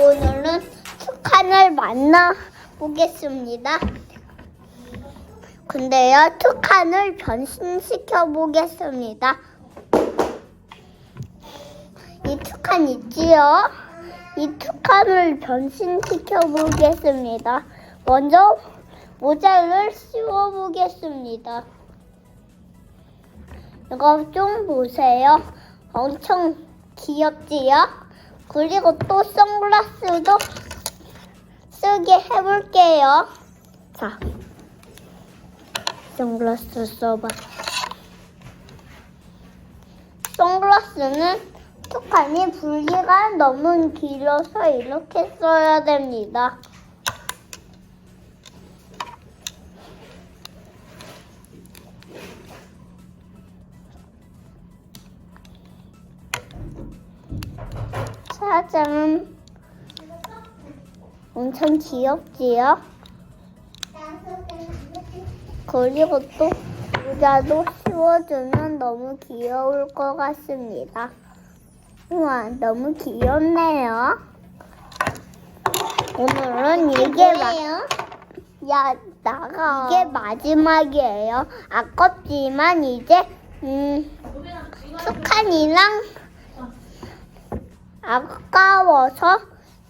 오늘은 투칸을 만나 보겠습니다. 근데요, 투칸을 변신시켜 보겠습니다. 이 투칸 있지요? 이 투칸을 변신시켜 보겠습니다. 먼저 모자를 씌워 보겠습니다. 이거 좀 보세요. 엄청 귀엽지요? 그리고 또 선글라스도 쓰게 해볼게요. 자, 선글라스 써봐. 선글라스는 툭하니 분리가 너무 길어서 이렇게 써야 됩니다. 짜잔. 엄청 귀엽지요? 그리고 또 모자도 씌워주면 너무 귀여울 것 같습니다. 우와, 너무 귀엽네요. 오늘은 이게 마, 야, 나가. 이게 마지막이에요. 아깝지만 이제, 음, 축한이랑 아까워서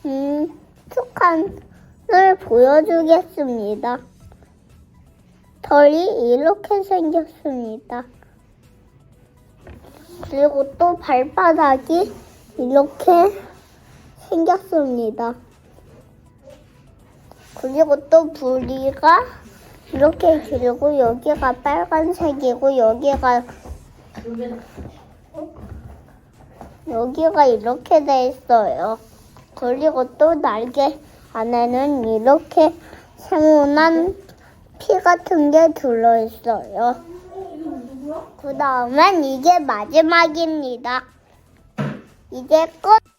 음, 축한을 보여주겠습니다. 털이 이렇게 생겼습니다. 그리고 또 발바닥이 이렇게 생겼습니다. 그리고 또 부리가 이렇게 길고 여기가 빨간색이고 여기가 여기가 이렇게 돼 있어요. 그리고 또 날개 안에는 이렇게 세모난 피 같은 게 들어 있어요. 그 다음엔 이게 마지막입니다. 이제 끝.